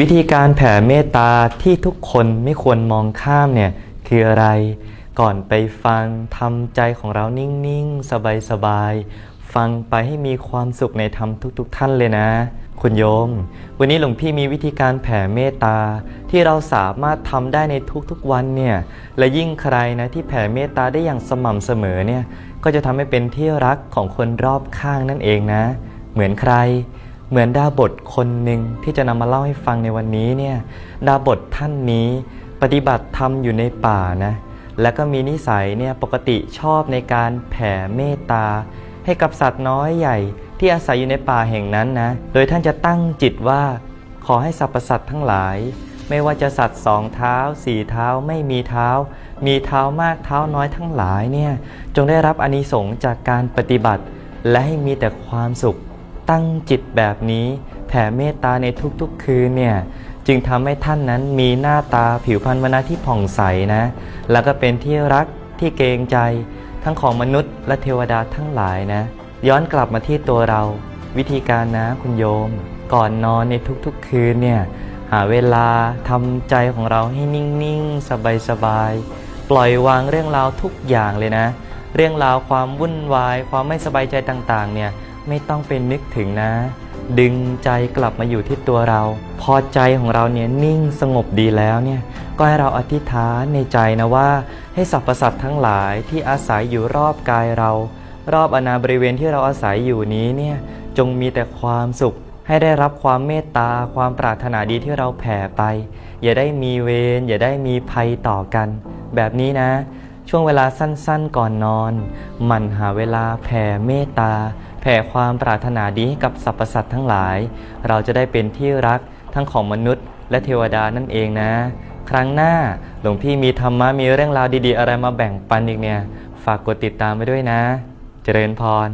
วิธีการแผ่เมตตาที่ทุกคนไม่ควรมองข้ามเนี่ยคืออะไร ก่อนไปฟังทำใจของเรานิ่งๆ สบายๆ ฟังไปให้มีความสุขในธรรมทุก ๆ ท่านเลยนะ คุณโยม วันนี้หลวงพี่มีวิธีการแผ่เมตตาที่เราสามารถทำได้ในทุกๆวันเนี่ยและยิ่งใครนะที่แผ่เมตตาได้อย่างสม่ำเสมอเนี่ยก็จะทำให้เป็นที่รักของคนรอบข้างนั่นเองนะ เหมือนใคร เหมือนดาบทคนหนึ่งที่จะนำมาเล่าให้ฟังในวันนี้เนี่ยดาบทท่านนี้ปฏิบัติธรรมอยู่ในป่านะแล้วก็มีนิสัยเนี่ยปกติชอบในการแผ่เมตตา ให้กับสัตว์น้อยใหญ่ที่อาศัยอยู่ในป่าแห่งนั้นนะโดยท่านจะตั้งจิตว่า ขอให้สรรพสัตว์ทั้งหลาย ไม่ว่าจะสัตว์สองเท้าสี่เท้าไม่มีเท้า มีเท้ามากเท้าน้อยทั้งหลายเนี่ยจงได้รับอานิสงส์จากการปฏิบัติ และให้มีแต่ความสุข ตั้งจิตแบบนี้แผ่เมตตาในทุกๆคืนเนี่ยจึงทำให้ท่านนั้นมีหน้าตาผิวพรรณวรรณะที่ผ่องใสนะ แล้วก็เป็นที่รักที่เกรงใจ ทั้งของมนุษย์และเทวดาทั้งหลายนะ ย้อนกลับมาที่ตัวเรา วิธีการนะคุณโยม ก่อนนอนในทุกๆคืนเนี่ยหาเวลาทำใจของเราให้นิ่งๆ สบายๆ ปล่อยวางเรื่องราวทุกอย่างเลยนะ เรื่องราวความวุ่นวาย ความไม่สบายใจต่างๆเนี่ย ไม่ต้องเป็นนึกถึงนะ ดึงใจกลับมาอยู่ที่ตัวเรา พอใจของเราเนี่ยนิ่งสงบดีแล้วเนี่ยก็ให้เราอธิษฐานในใจนะว่า ให้สรรพสัตว์ทั้งหลายที่อาศัยอยู่รอบกายเรา รอบอนาบริเวณที่เราอาศัยอยู่นี้เนี่ยจงมีแต่ความสุข ให้ได้รับความเมตตา ความปรารถนาดีที่เราแผ่ไป อย่าได้มีเวรอย่าได้มีภัยต่อกัน แบบนี้นะ ช่วงเวลาสั้นๆก่อนนอน หมั่นหาเวลาแผ่เมตตา แผ่ความปรารถนาดีให้กับสรรพสัตว์ทั้งหลาย เราจะได้เป็นที่รักทั้งของมนุษย์และเทวดานั่นเองนะ ครั้งหน้าหลวงพี่มีธรรมะมีเรื่องราวดีๆ อะไรมาแบ่งปันอีกเนี่ย ฝากกดติดตามไว้ด้วยนะ เจริญพร